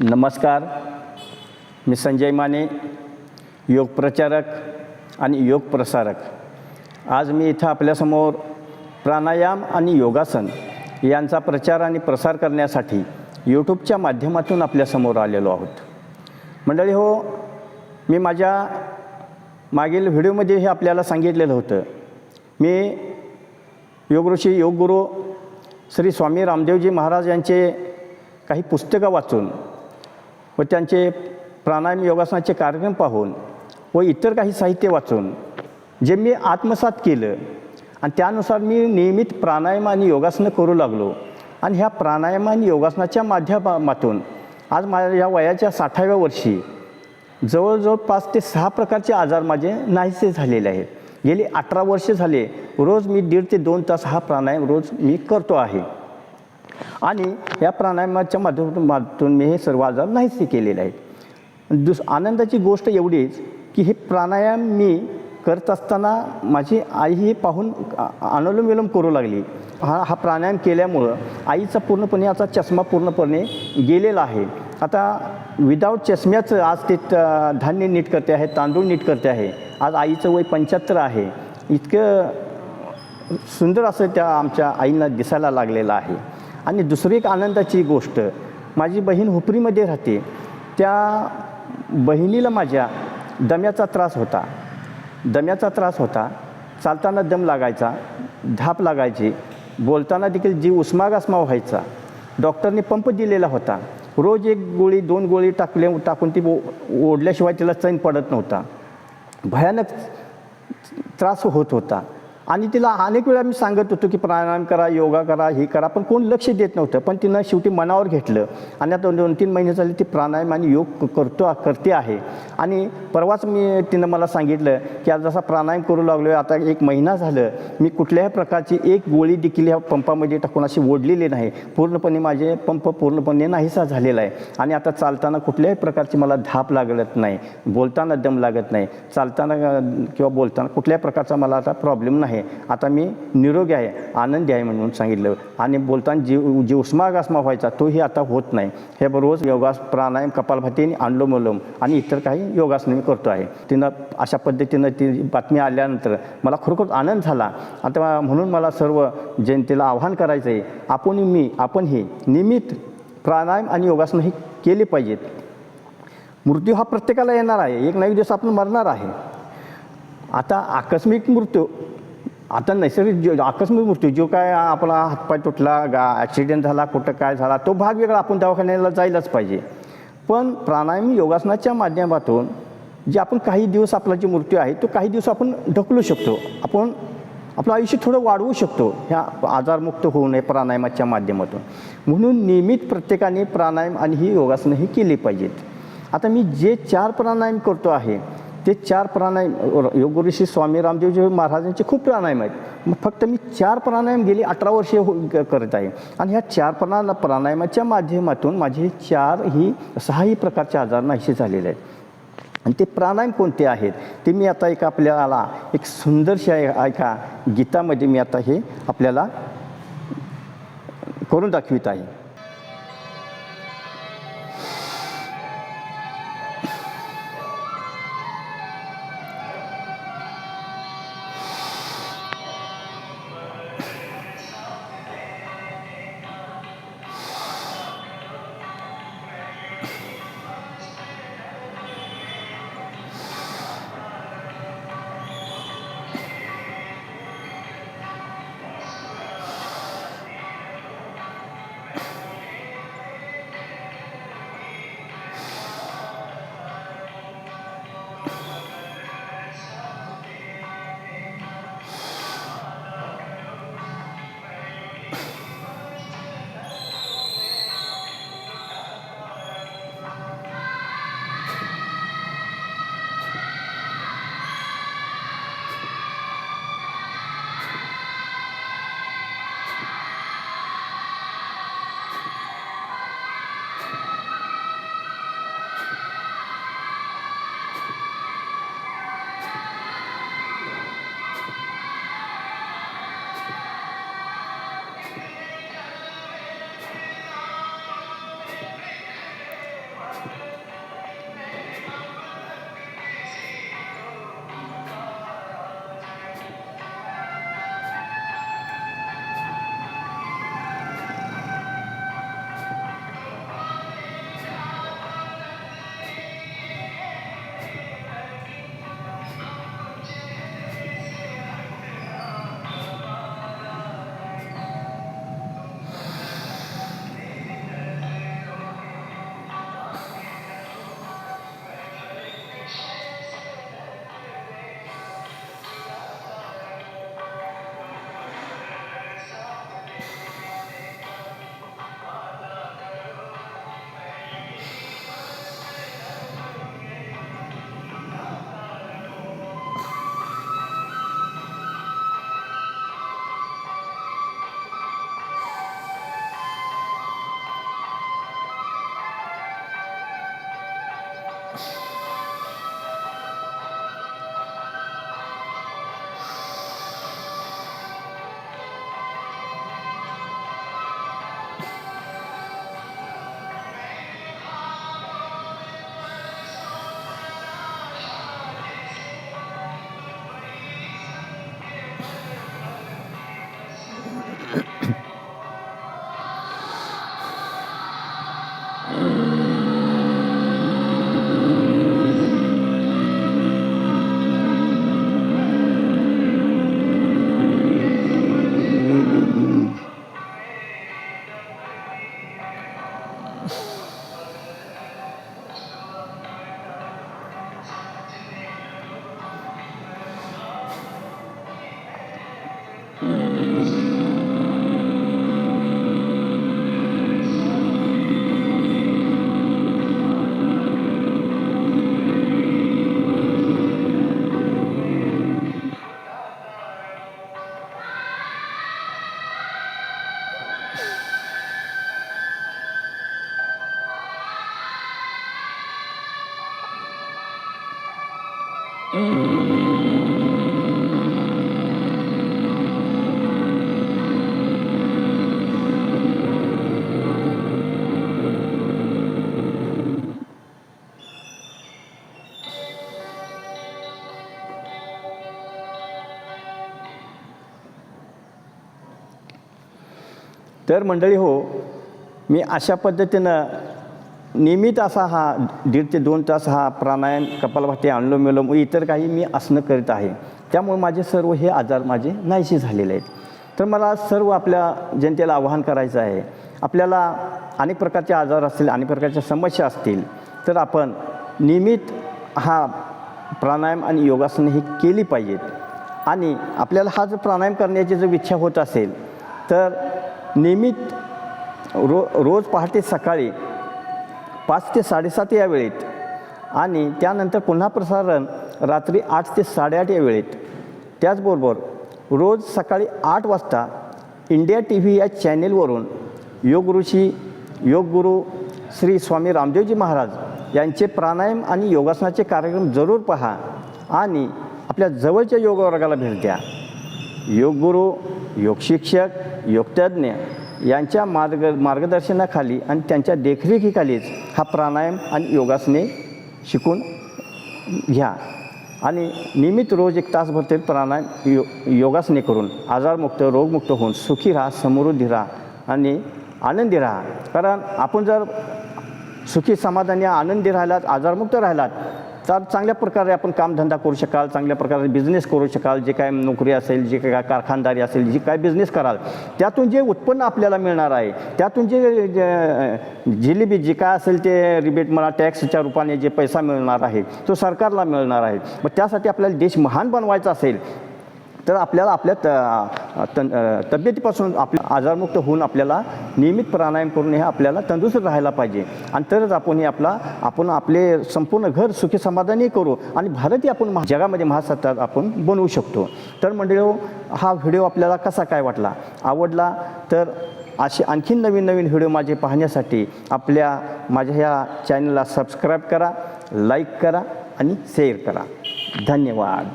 नमस्कार. मी संजय माने योग प्रचारक आणि योग प्रसारक. आज मी इथं आपल्यासमोर प्राणायाम आणि योगासन यांचा प्रचार आणि प्रसार करण्यासाठी यूट्यूबच्या माध्यमातून आपल्यासमोर आलेलो आहोत. मंडळी हो मी माझ्या मागील व्हिडिओमध्ये हे आपल्याला सांगितलेलं होतं. मी योगऋषी योगगुरू श्री स्वामी रामदेवजी महाराज यांचे काही पुस्तकं वाचून व त्यांचे प्राणायाम योगासनाचे कार्यक्रम पाहून व इतर काही साहित्य वाचून जे मी आत्मसात केलं आणि त्यानुसार मी नियमित प्राणायाम आणि योगासनं करू लागलो. आणि ह्या प्राणायाम आणि योगासनाच्या माध्यमातून आज माझ्या वयाच्या साठाव्या वर्षी जवळजवळ पाच ते सहा प्रकारचे आजार माझे नाहीसे झालेले आहेत. गेली अठरा वर्षे झाले रोज मी दीड ते दोन तास हा प्राणायाम रोज मी करतो आहे. आणि या प्राणायामाच्या माध्यमातून माध्यमातून मी हे सर्व आजार नाहीसे केलेले आहेत. दुस आनंदाची गोष्ट एवढीच की हे प्राणायाम मी करत असताना माझी आई हे पाहून अनुलोम विलोम करू लागली. हा हा प्राणायाम केल्यामुळं आईचा पूर्णपणे आता चष्मा पूर्णपणे गेलेला आहे. आता विदाऊट चष्म्याचं आज ते त- धान्य नीट करते आहे तांदूळ नीट करते आहे. आज आईचं वय पंच्याहत्तर आहे. इतकं सुंदर असं त्या आमच्या आईला दिसायला लागलेलं आहे. आणि दुसरी एक आनंदाची गोष्ट माझी बहीण हुपरीमध्ये राहते. त्या बहिणीला माझ्या दम्याचा त्रास होता. दम्याचा त्रास होता. चालताना दम लागायचा धाप लागायची. बोलताना देखील जीव उस्मागास्मा व्हायचा. डॉक्टरने पंप दिलेला होता. रोज एक गोळी दोन गोळी टाकले टाकून ती ओ- ओढल्याशिवाय तिला चैन पडत नव्हता. भयानक त्रास होत होता. आणि तिला अनेक वेळा मी सांगत होतो की प्राणायाम करा योगा करा हे करा पण कोण लक्ष देत नव्हतं. पण तिनं शेवटी मनावर घेतलं. आणि आता दोन तीन महिने झाले ती प्राणायाम आणि योग करतो करते आहे. आणि परवाच मी तिनं मला सांगितलं की आज जसा प्राणायाम करू लागलो आता एक महिना झालं मी कुठल्याही प्रकारची एक गोळी देखील ह्या पंपामध्ये टाकून अशी ओढलेली नाही. पूर्णपणे माझे पंप पूर्णपणे नाहीसा झालेला आहे. आणि आता चालताना कुठल्याही प्रकारची मला धाप लागत नाही बोलताना दम लागत नाही. चालताना किंवा बोलताना कुठल्याही प्रकारचा मला आता प्रॉब्लेम नाही. आता मी निरोगी आहे आनंदी आहे म्हणून सांगितलं. आणि बोलताना जीव जी उष्मागास्मा व्हायचा तोही आता होत नाही. हे रोज योगास प्राणायाम कपालभाती आणि अनुलोमलोम आणि इतर काही योगासनं मी करतो आहे. तिनं अशा पद्धतीनं ती बातमी आल्यानंतर मला खरोखर आनंद झाला. आता म्हणून मला सर्व जनतेला आव्हान करायचं आहे आपण मी आपण हे नियमित प्राणायाम आणि योगासनं ही केली पाहिजेत. मृत्यू हा प्रत्येकाला येणार आहे. एक ना एक दिवस आपण मरणार आहे. आता आकस्मिक मृत्यू आता नैसर्गिक जो आकस्मिक मृत्यू जो काय आपला हातपाय तुटला गा ॲक्सिडेंट झाला कुठं काय झाला तो भाग वेगळा आपण दवाखान्याला जायलाच पाहिजे. पण प्राणायाम योगासनाच्या माध्यमातून जे आपण काही दिवस आपला जो मृत्यू आहे तो काही दिवस आपण ढकलू शकतो. आपण आपलं आयुष्य थोडं वाढवू शकतो ह्या आजारमुक्त होऊ नये प्राणायामाच्या माध्यमातून. म्हणून नियमित प्रत्येकाने प्राणायाम आणि ही योगासनं ही केली पाहिजेत. आता मी जे चार प्राणायाम करतो आहे ते चार प्राणायाम योगऋषी स्वामी रामदेवजी महाराजांचे खूप प्राणायाम आहेत. मग फक्त मी चार प्राणायाम गेली अठरा वर्षे हो करत आहे. आणि ह्या चार प्राणा प्राणायामाच्या माध्यमातून माझे चार ही सहाही प्रकारचे आजार नाहीसे झालेले आहेत. आणि ते प्राणायाम कोणते आहेत? ते मी आता एक आपल्याला एक सुंदरशी ऐका. गीतामध्ये मी आता हे आपल्याला करून दाखवित आहे. तर मंडळी हो मी अशा पद्धतीनं नियमित असा हा दीड ते दोन तास हा प्राणायाम कपालभाती अनुलोम विलोम इतर काही मी आसनं करीत आहे. त्यामुळे माझे सर्व हे आजार माझे नाहीसे झालेले आहेत. तर मला सर्व आपल्या जनतेला आवाहन करायचं आहे. आपल्याला अनेक प्रकारचे आजार असतील अनेक प्रकारच्या समस्या असतील तर आपण नियमित हा प्राणायाम आणि योगासनं ही केली पाहिजेत. आणि आपल्याला हा जर प्राणायाम करण्याची जर इच्छा होत असेल तर नियमित रो रोज पहाटे सकाळी पाच ते साडेसात या वेळेत आणि त्यानंतर पुन्हा प्रसारण रात्री आठ ते साडेआठ या वेळेत. त्याचबरोबर रोज सकाळी आठ वाजता इंडिया टी व्ही या चॅनेलवरून योग ऋषी योगगुरू श्री स्वामी रामदेवजी महाराज यांचे प्राणायाम आणि योगासनाचे कार्यक्रम जरूर पहा आणि आपल्या जवळच्या योग वर्गाला भेट द्या. योगगुरू योगशिक्षक योगतज्ञ यांच्या मार्ग मार्गदर्शनाखाली आणि त्यांच्या देखरेखीखालीच हा प्राणायाम आणि योगासने शिकून घ्या. आणि नियमित रोज एक तासभर तरी प्राणायाम यो योगासने करून आजारमुक्त रोगमुक्त होऊन सुखी राहा समृद्धी राहा आणि आनंदी राहा. कारण आपण जर सुखी समाधानी आनंदी राहिलात आजारमुक्त राहिलात तर चांगल्या प्रकारे आपण कामधंदा करू शकाल चांगल्या प्रकारे बिझनेस करू शकाल जे काय नोकरी असेल जे काय कारखानदारी असेल जी काय बिझनेस कराल त्यातून जे उत्पन्न आपल्याला मिळणार आहे त्यातून जे जे- जिलेबी जे काय असेल ते रिबेट मला टॅक्सच्या रूपाने जे पैसा मिळणार आहे तो सरकारला मिळणार आहे. मग त्यासाठी आपल्याला देश महान बनवायचा असेल तर आपल्याला आपल्या त तन तब्येतीपासून आपल्या आजारमुक्त होऊन आपल्याला नियमित प्राणायाम करून हे आपल्याला तंदुरुस्त राहायला पाहिजे. आणि तरच आपण हे आपला आपण आपले संपूर्ण घर सुखी समाधानी करू आणि भारतही आपण महा- जगामध्ये महासत्ता आपण बनवू शकतो. तर मंडळी हा व्हिडिओ आपल्याला कसा काय वाटला? आवडला? तर असे आणखीन नवीन नवीन व्हिडिओ माझे पाहण्यासाठी आपल्या माझ्या ह्या चॅनलला सबस्क्राईब करा लाईक करा आणि शेअर करा. धन्यवाद.